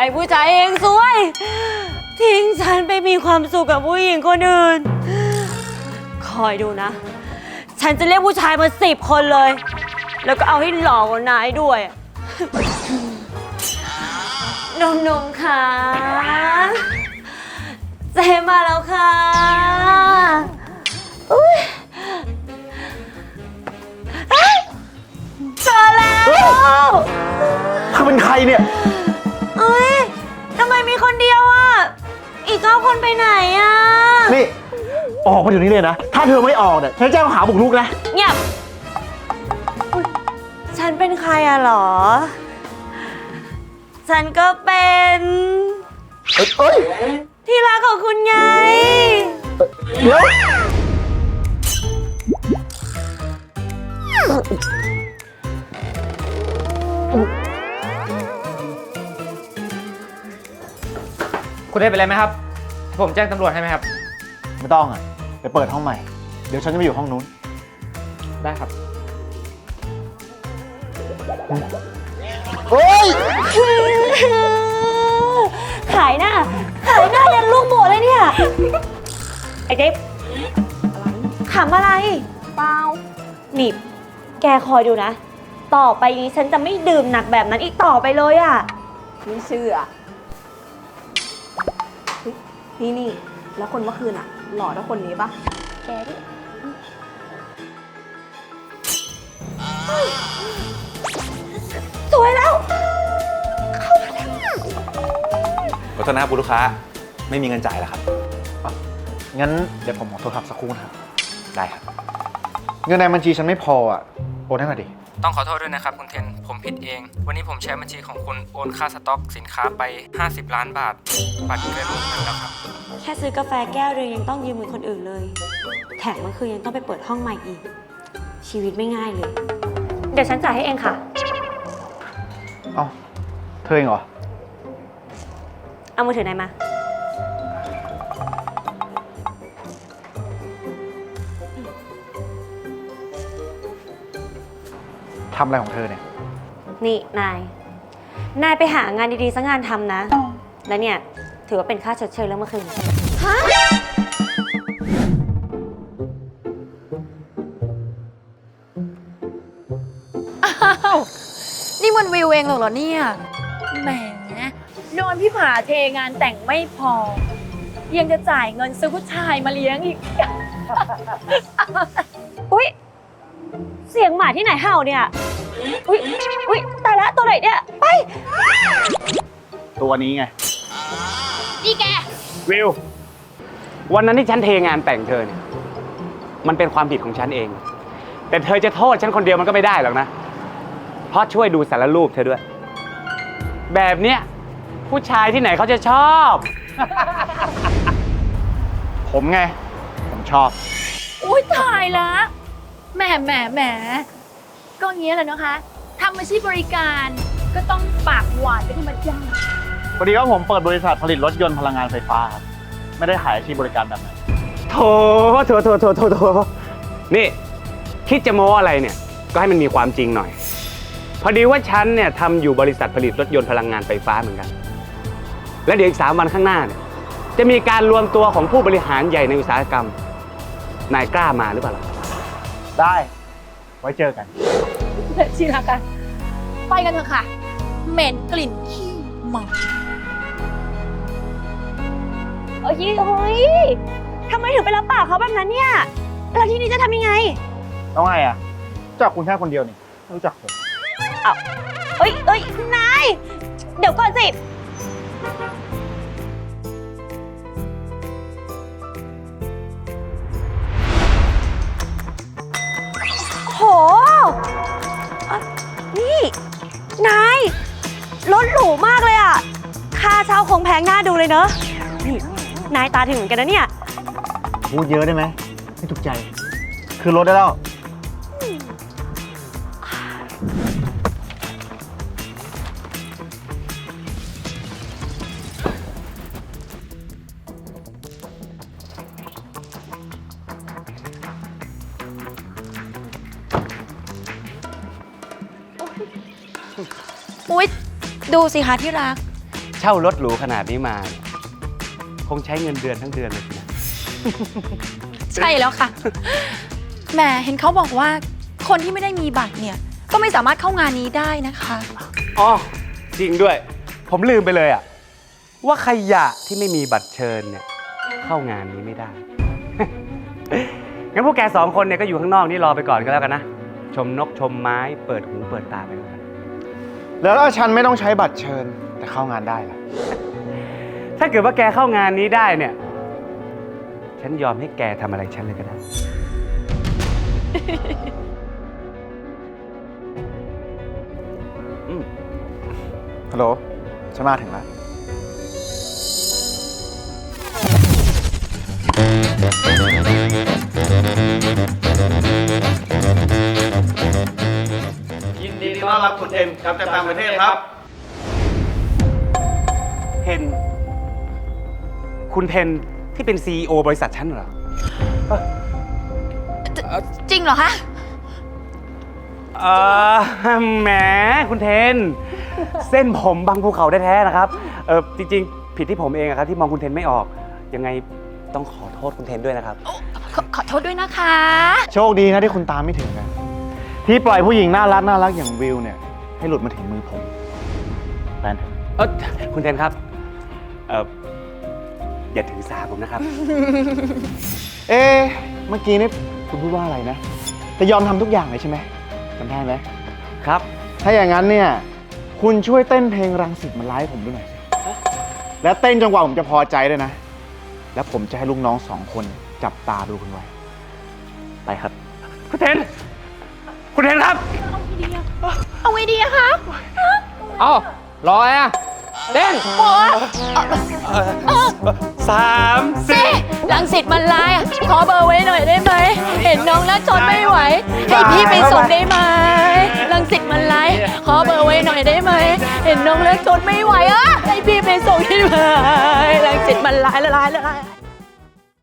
ไอ้ผู้ชายเองซวย ทิ้งฉันไปมีความสุขกับผู้หญิงคนอื่น คอยดูนะ ฉันจะเรียกผู้ชายมาสิบคนเลย แล้วก็เอาให้หล่อกว่านายด้วยนุ่มๆค่ะเจมาแล้วค่ะอุ๊ยเอ้ยเจอแล้ว เธอเป็นใครเนี่ยาคนไปไหนอะนี่ ออกมาเดี๋ยวนี้เลยนะ ถ้าเธอไม่ออกเนี่ยฉันจะแจ้งข้อหาบุกรุกนะ เงียบอุ๊ยฉันเป็นใครอะเหรอ ฉันก็เป็นเอ้ยเอ้ยที่รักของคุณไง เดี๋ยว คุณได้เป็นไรไหมครับ ผมแจ้งตำรวจให้ไหมครับ ไม่ต้องอะ ไปเปิดห้องใหม่ เดี๋ยวฉันจะไปอยู่ห้องนู้น ได้ครับ เฮ้ย ขายหน้า ขายหน้ายันลูกโบสถ์เลยเนี่ย ไอ้เด็บขำอะไร เปล่านี่แกคอยดูนะ ต่อไปนี้ฉันจะไม่ดื่มหนักแบบนั้นอีกต่อไปเลยอะ ไม่เชื่อเฮ้ย นี่นี่แล้วคนเมื่อคืนอะหล่อเท่าคนนี้ปะแกดิสวยแล้วขอโทษนะครับคุณลูกค้า ไม่มีเงินจ่ายแล้วครับ งั้นเดี๋ยวผมขอโทรศัพท์สักครู่นะครับ ได้ครับ เงินในบัญชีฉันไม่พออะ โอนให้หน่อยดิ ต้องขอโทษด้วยนะครับคุณเทน ผมผิดเอง วันนี้ผมใช้บัญชีของคุณโอนค่าสต็อกสินค้าไป 50 ล้านบาท บัตรเกินหมดเงินแล้วครับ แค่ซื้อกาแฟแก้วเดียวยังต้องยืมเงินคนอื่นเลย แถมเมื่อคืนยังต้องไปเปิดห้องใหม่อีก ชีวิตไม่ง่ายเลย เดี๋ยวฉันจ่ายให้เองค่ะ เอ้า เธอเองเหรอ เอามือถือนายมาำอะไรของเธอเนี่ย นี่นาย นายไปหางานดีๆสักงานทำนะ แล้วเนี่ย ถือว่าเป็นค่าชดเชยเรื่องเมื่อคืน อ้าว นี่มันวิวเองเหรอเนี่ยแหมโดนพี่ผาเทงานแต่งไม่พอ ยังจะจ่ายเงินซื้อผู้ชายมาเลี้ยงอีก อุ๊ย เสียงหมาที่ไหนเห่าเนี่ย อุ๊ย อุ๊ยตายละตัวไหนเนี่ย ไป ตัวนี้ไง นี่แก วิว วันนั้นที่ฉันเทงานแต่งเธอเนี่ย มันเป็นความผิดของฉันเอง แต่เธอจะโทษฉันคนเดียวมันก็ไม่ได้หรอกนะ เพราะช่วยดูสารรูปเธอด้วย แบบเนี้ยผู้ชายที่ไหนเขาจะชอบ ผมไง ผมชอบ อุ้ยตายละ แหมแหมแหมก็อย่างเงี้ยแหละนะคะทำอาชีพบริการก็ต้องปากหวานเป็นธรรมดาพอดีว่าผมเปิดบริษัทผลิตรถยนต์พลังงานไฟฟ้าครับไม่ได้ขายอาชีพบริการแบบนั้นโถโถโถโถโถโถนี่ คิดจะโม้อะไรเนี่ย ก็ให้มันมีความจริงหน่อย พอดีว่าฉันเนี่ยทำอยู่บริษัทผลิตรถยนต์พลังงานไฟฟ้าเหมือนกัน และเดี๋ยวอีกสามวันข้างหน้าเนี่ยจะมีการรวมตัวของผู้บริหารใหญ่ในอุตสาหกรรม นายกล้ามาหรือเปล่าล่ะ ได้ ไว้เจอกันชิลากัน ไปกันเถอะค่ะ เหม็นกลิ่นขี้หมาเอ้ยเฮ้ยทำไมถึงไปรับปากเขาแบบนั้นเนี่ย แล้วทีนี้จะทำยังไงแล้วไงอะรู้จักคุณแค่คนเดียวนี่ไม่รู้จักผม เอ้ยเอ้ยนาย เดี๋ยวก่อนสิ มากเลยอะ ค่าเช่าคงแพงน่าดูเลยเนอะนี่นายตาถึงเหมือนกันนะเนี่ย พูดเยอะได้ไหมไม่ถูกใจ คือรถได้แล้ว อุ๊ย ดูสิคะที่รัก เช่ารถหรูขนาดนี้มา คงใช้เงินเดือนทั้งเดือนเลยสินะใช่แล้วค่ะ แหมเห็นเขาบอกว่า คนที่ไม่ได้มีบัตรเนี่ย ก็ไม่สามารถเข้างานนี้ได้นะคะ อ๋อจริงด้วย ผมลืมไปเลยอะว่าขยะที่ไม่มีบัตรเชิญเนี่ย เข้างานนี้ไม่ได้ งั้นพวกแกสองคนเนี่ยก็อยู่ข้างนอกนี่รอไปก่อนก็แล้วกันนะ ชมนกชมไม้ เปิดหูเปิดตาไปก่อน แล้วถ้าฉันไม่ต้องใช้บัตรเชิญ แต่เข้างานได้ล่ะ ถ้าเกิดว่าแกเข้างานนี้ได้เนี่ย ฉันยอมให้แกทำอะไรฉันเลยก็ได้ อืมฮัลโหล ฉันมาถึงแล้วยิ อนรับคุณเอ็มครับจากต่างประเทศครับ เทน คุณเทนที่เป็น CEO บริษัทฉันเหรอ จริงเหรอคะ เออแหมคุณเทน เส้นผมบางภูเขาแท้ๆนะครับ เออจริงๆ ผิดที่ผมเองอะครับ ที่มองคุณเทนไม่ออก ยังไงต้องขอโทษคุณเทนด้วยนะครับ ขอขอโทษด้วยนะคะ โชคดีนะที่คุณตามไม่ถึงกัน ที่ปล่อยผู้หญิงน่ารักน่ารักอย่างวิวเนี่ย ให้หลุดมาถึงมือผมแฟนเออคุณเทนครับเอออย่าถือสาผมนะครับ เอ๊ะเมื่อกี้นี่คุณพูดว่าอะไรนะจะยอมทำทุกอย่างเลยใช่ไหมจำได้ไหมครับ ถ้าอย่างนั้นเนี่ย คุณช่วยเต้นเพลงรังสิตมาไลฟ์ผมด้วยหน่อยสิและเต้นจนกว่าผมจะพอใจด้วยนะ แล้วผมจะให้ลูกน้องสองคนจับตาดูคุณไว้ ไปครับคุณเทน คุณเทนครับ เอาไงดีอะคะเอ้ารออะไรอะเต้นโอ้ยสามสี่ลังสิตมันลายอะขอเบอร์ไว้หน่อยได้ไหม เห็นน้องแล้วทนไม่ไหว ให้พี่ไปส่งได้ไหมลังสิตมันลายขอเบอร์ไว้หน่อยได้ไหม เห็นน้องแล้วทนไม่ไหวอะให้พี่ไปส่งได้ไหมลังสิตมันลายละลายละลาย